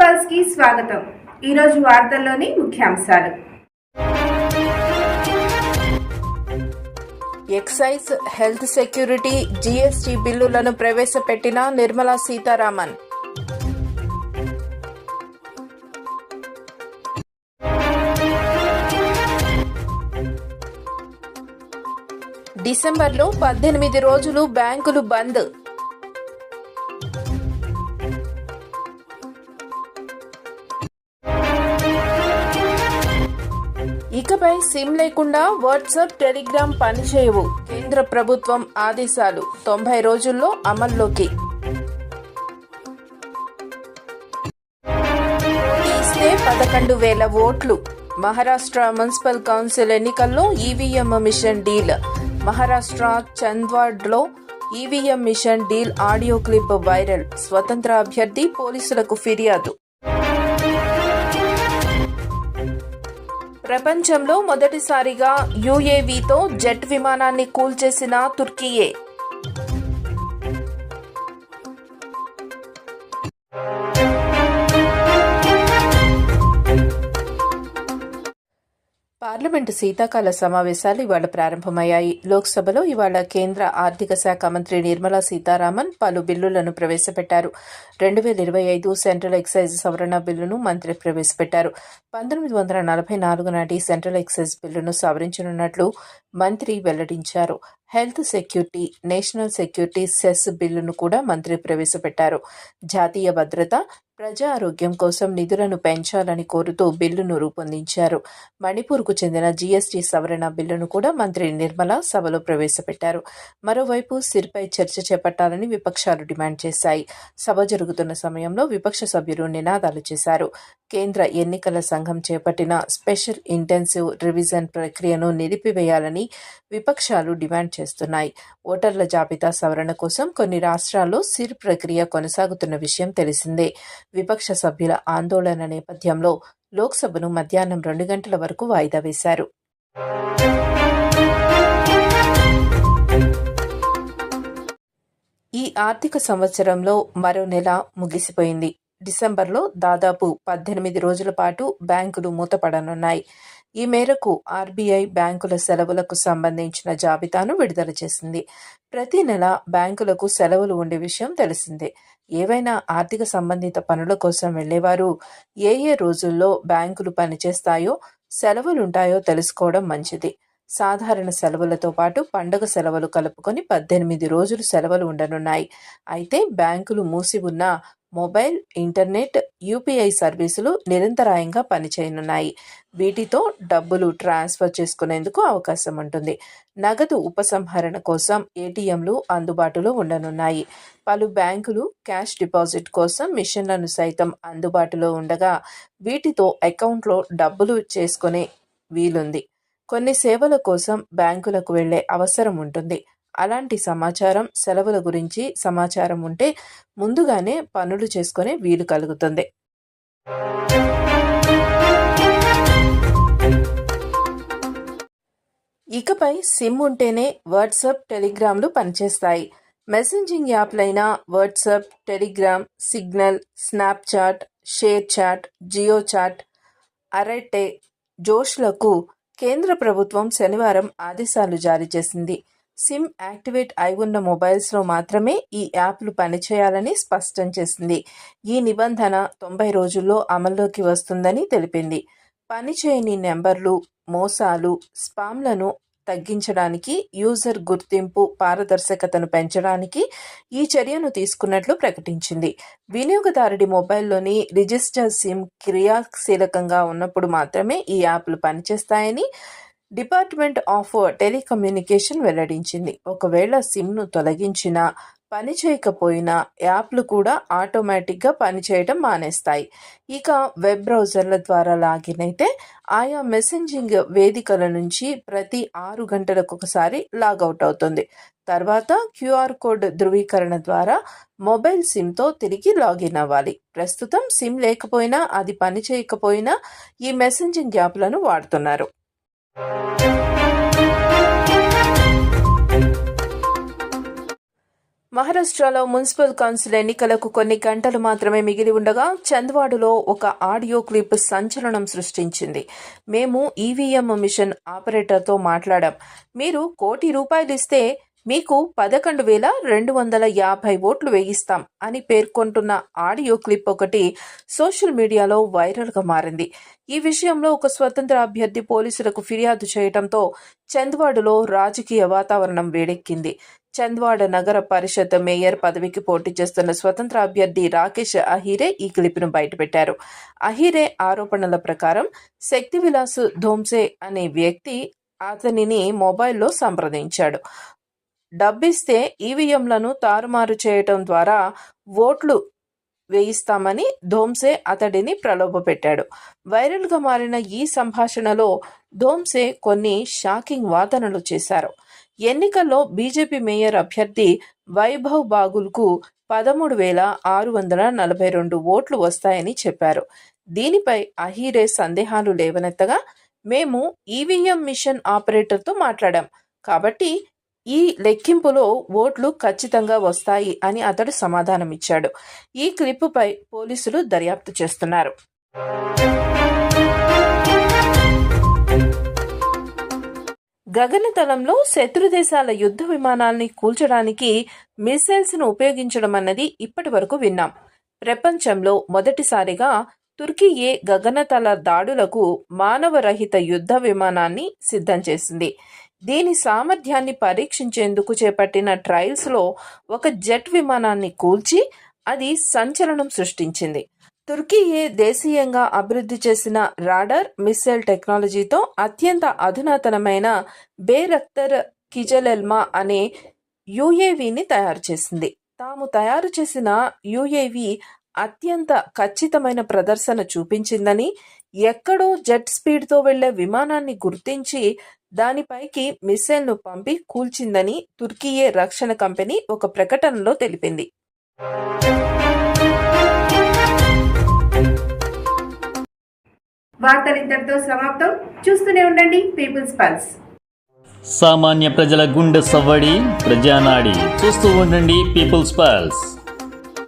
పల్స్కి స్వాగతం. ఈరోజు వార్తల్లోని ముఖ్యాంశాలు. ఎక్సైజ్ హెల్త్ సెక్యూరిటీ జీఎస్టీ బిల్లులను ప్రవేశపెట్టిన నిర్మలా సీతారామన్. డిసెంబర్లో పద్దెనిమిది రోజులు బ్యాంకులు బంద్. ఇకపై సిమ్ లేకుండా వాట్సాప్ టెలిగ్రామ్ పనిచేయవు. కేంద్ర ప్రభుత్వం ఆదేశాలు. తొంభై రోజుల్లో అమల్లోకి. ఇస్తే పదకొండు వేల ఓట్లు. మహారాష్ట్ర మున్సిపల్ కౌన్సిల్ ఎన్నికల్లో EVM machine deal. Maharashtra చంద్వాడ్లో EVM machine deal audio clip viral. స్వతంత్ర అభ్యర్థి పోలీసులకు ఫిర్యాదు. ప్రపంచంలో మొదటిసారిగా యుఏవీతో జెట్ విమానాన్ని కూల్చేసిన తుర్కీయే. పార్లమెంటు శీతాకాల సమావేశాలు ఇవాళ ప్రారంభమయ్యాయి. లోక్సభలో ఇవాళ కేంద్ర ఆర్థిక శాఖ మంత్రి నిర్మలా సీతారామన్ పలు బిల్లులను ప్రవేశపెట్టారు. రెండు వేల ఇరవై ఐదు సెంట్రల్ ఎక్సైజ్ సవరణ బిల్లును మంత్రి ప్రవేశపెట్టారు. పంతొమ్మిది వందల నలభై నాలుగు నాటి సెంట్రల్ ఎక్సైజ్ బిల్లును సవరించనున్నట్లు మంత్రి వెల్లడించారు. Health security national security cess బిల్లును కూడా మంత్రి ప్రవేశపెట్టారు. జాతీయ భద్రత ప్రజా ఆరోగ్యం కోసం నిధులను పెంచాలని కోరుతూ బిల్లును రూపొందించారు. మణిపూర్కు చెందిన జీఎస్టీ సవరణ బిల్లును కూడా మంత్రి నిర్మల సభలో ప్రవేశపెట్టారు. మరోవైపు సిర్పై చర్చ చేపట్టాలని విపక్షాలు డిమాండ్ చేశాయి. సభ జరుగుతున్న సమయంలో విపక్ష సభ్యులు నినాదాలు చేశారు. కేంద్ర ఎన్నికల సంఘం చేపట్టిన స్పెషల్ ఇంటెన్సివ్ రివిజన్ ప్రక్రియను నిలిపివేయాలని విపక్షాలు డిమాండ్ చేస్తున్నాయి. ఓటర్ల జాబితా సవరణ కోసం కొన్ని రాష్ట్రాల్లో సిర్ ప్రక్రియ కొనసాగుతున్న విషయం తెలిసిందే. విపక్ష సభ్యుల ఆందోళన నేపథ్యంలో లోక్సభను మధ్యాహ్నం రెండు గంటల వరకు వాయిదా వేశారు. ఈ ఆర్థిక సంవత్సరంలో మరో నెల ముగిసిపోయింది. డిసెంబర్లో దాదాపు పద్దెనిమిది రోజుల పాటు బ్యాంకులు మూతపడనున్నాయి. ఈ మేరకు ఆర్బీఐ బ్యాంకుల సెలవులకు సంబంధించిన జాబితాను విడుదల చేసింది. ప్రతి నెల బ్యాంకులకు సెలవులు ఉండే విషయం తెలిసిందే. ఏవైనా ఆర్థిక సంబంధిత పనుల కోసం వెళ్ళేవారు ఏ ఏ రోజుల్లో బ్యాంకులు పనిచేస్తాయో సెలవులుంటాయో తెలుసుకోవడం మంచిది. సాధారణ సెలవులతో పాటు పండగ సెలవులు కలుపుకొని పద్దెనిమిది రోజులు సెలవులు ఉండనున్నాయి. అయితే బ్యాంకులు మూసి ఉన్న మొబైల్ ఇంటర్నెట్ యూపీఐ సర్వీసులు నిరంతరాయంగా పనిచేయనున్నాయి. వీటితో డబ్బులు ట్రాన్స్ఫర్ చేసుకునేందుకు అవకాశం ఉంటుంది. నగదు ఉపసంహరణ కోసం ఏటీఎంలు అందుబాటులో ఉండనున్నాయి. పలు బ్యాంకులు క్యాష్ డిపాజిట్ కోసం మిషన్లను సైతం అందుబాటులో ఉండగా వీటితో అకౌంట్లో డబ్బులు చేసుకునే వీలుంది. కొన్ని సేవల కోసం బ్యాంకులకు వెళ్ళే అవసరం ఉంటుంది. అలాంటి సమాచారం సెలవుల గురించి సమాచారం ఉంటే ముందుగానే పనులు చేసుకునే వీలు కలుగుతుంది. ఇకపై సిమ్ ఉంటేనే వాట్సాప్ టెలిగ్రామ్లు పనిచేస్తాయి. Messaging యాప్లైన WhatsApp Telegram Signal Snapchat ShareChat JioChat Arattai జోష్లకు కేంద్ర ప్రభుత్వం శనివారం ఆదేశాలు జారీ చేసింది. సిమ్ యాక్టివేట్ అయి ఉన్న మొబైల్స్లో మాత్రమే ఈ యాప్లు పనిచేయాలని స్పష్టం చేసింది. ఈ నిబంధన తొంభై రోజుల్లో అమల్లోకి వస్తుందని తెలిపింది. పనిచేయని నెంబర్లు మోసాలు స్పామ్లను తగ్గించడానికి యూజర్ గుర్తింపు పారదర్శకతను పెంచడానికి ఈ చర్యను తీసుకున్నట్లు ప్రకటించింది. వినియోగదారుడి మొబైల్లోని రిజిస్టర్ సిమ్ క్రియాశీలకంగా ఉన్నప్పుడు మాత్రమే ఈ యాప్లు పనిచేస్తాయని డిపార్ట్మెంట్ ఆఫ్ టెలికమ్యూనికేషన్ వెల్లడించింది. ఒకవేళ సిమ్ను తొలగించినా పని చేయకపోయినా యాప్లు కూడా ఆటోమేటిక్గా పనిచేయడం మానేస్తాయి. ఇక వెబ్ బ్రౌజర్ల ద్వారా లాగిన్ అయితే ఆయా మెసెంజింగ్ వేదికల నుంచి ప్రతి ఆరు గంటలకు ఒకసారి లాగౌట్ అవుతుంది. తర్వాత క్యూఆర్ కోడ్ ధృవీకరణ ద్వారా మొబైల్ సిమ్తో తిరిగి లాగిన్ అవ్వాలి. ప్రస్తుతం సిమ్ లేకపోయినా అది పని చేయకపోయినా ఈ మెసెంజింగ్ యాప్లను వాడుతున్నారు. మహారాష్ట్రలో మున్సిపల్ కౌన్సిల్ ఎన్నికలకు కొన్ని గంటలు మాత్రమే మిగిలి ఉండగా చంద్వాడులో ఒక ఆడియో క్లిప్ సంచలనం సృష్టించింది. మేము ఈవీఎం మిషన్ ఆపరేటర్తో మాట్లాడాం. మీరు కోటి రూపాయలు ఇస్తే మీకు పదకొండు వేల రెండు వందల యాభై ఓట్లు వేయిస్తాం అని పేర్కొంటున్న ఆడియో క్లిప్ ఒకటి సోషల్ మీడియాలో వైరల్గా మారింది. ఈ విషయంలో ఒక స్వతంత్ర అభ్యర్థి పోలీసులకు ఫిర్యాదు చేయడంతో చంద్వాడులో రాజకీయ వాతావరణం వేడెక్కింది. చంద్వాడ నగర పరిషత్ మేయర్ పదవికి పోటీ చేస్తున్న స్వతంత్ర అభ్యర్థి రాకేష్ అహీరే ఈ క్లిప్ను బయటపెట్టారు. అహీరే ఆరోపణల ప్రకారం శక్తి విలాస్ ధోమ్సే అనే వ్యక్తి అతనిని మొబైల్లో సంప్రదించాడు. డబ్బిస్తే ఈవీఎంలను తారుమారు చేయటం ద్వారా ఓట్లు వేయిస్తామని ధోంసే అతడిని ప్రలోభపెట్టాడు. వైరల్గా మారిన ఈ సంభాషణలో ధోంసే కొన్ని షాకింగ్ వాదనలు చేశారు. ఎన్నికల్లో బీజేపీ మేయర్ అభ్యర్థి వైభవ్ బాగుల్కు పదమూడు వేల ఆరు వందల నలభై రెండు ఓట్లు వస్తాయని చెప్పారు. దీనిపై అహీరే సందేహాలు లేవనెత్తగా మేము ఈవీఎం మిషన్ ఆపరేటర్తో మాట్లాడాం. కాబట్టి ఈ లెక్కింపులో ఓట్లు ఖచ్చితంగా వస్తాయి అని అతడు సమాధానమిచ్చాడు. ఈ క్లిప్పుపై పోలీసులు దర్యాప్తు చేస్తున్నారు. గగనతలంలో శత్రు దేశాల యుద్ధ విమానాల్ని కూల్చడానికి మిసైల్స్ను ఉపయోగించడం అన్నది ఇప్పటి వరకు విన్నాం. ప్రపంచంలో మొదటిసారిగా తుర్కీయే గగనతల దాడులకు మానవరహిత యుద్ధ విమానాన్ని సిద్ధం చేసింది. దీని సామర్థ్యాన్ని పరీక్షించేందుకు చేపట్టిన ట్రయల్స్లో ఒక జెట్ విమానాన్ని కూల్చి అది సంచలనం సృష్టించింది. తుర్కీయే దేశీయంగా అభివృద్ధి చేసిన రాడర్ మిస్సైల్ టెక్నాలజీతో అత్యంత అధునాతనమైన బేరక్తర్ కిజలెల్మా అనే యుఏవీని తయారు చేసింది. తాము తయారు చేసిన యుఏవి అత్యంత ఖచ్చితమైన ప్రదర్శన చూపించిందని ఎక్కడో జెట్ స్పీడ్తో వెళ్ళే విమానాన్ని గుర్తించి దానిపైకి మిస్సైల్ను పంపి కూల్చిందని తుర్కీయే రక్షణ కంపెనీ ఒక ప్రకటనలో తెలిపింది. వార్తలు ఇంతటితో సమాప్తం. చూస్తూనే ఉండండి పీపుల్స్ పల్స్. సామాన్య ప్రజల గుండె సవ్వడి ప్రజానాడి. చూస్తూ ఉండండి పీపుల్స్ పల్స్.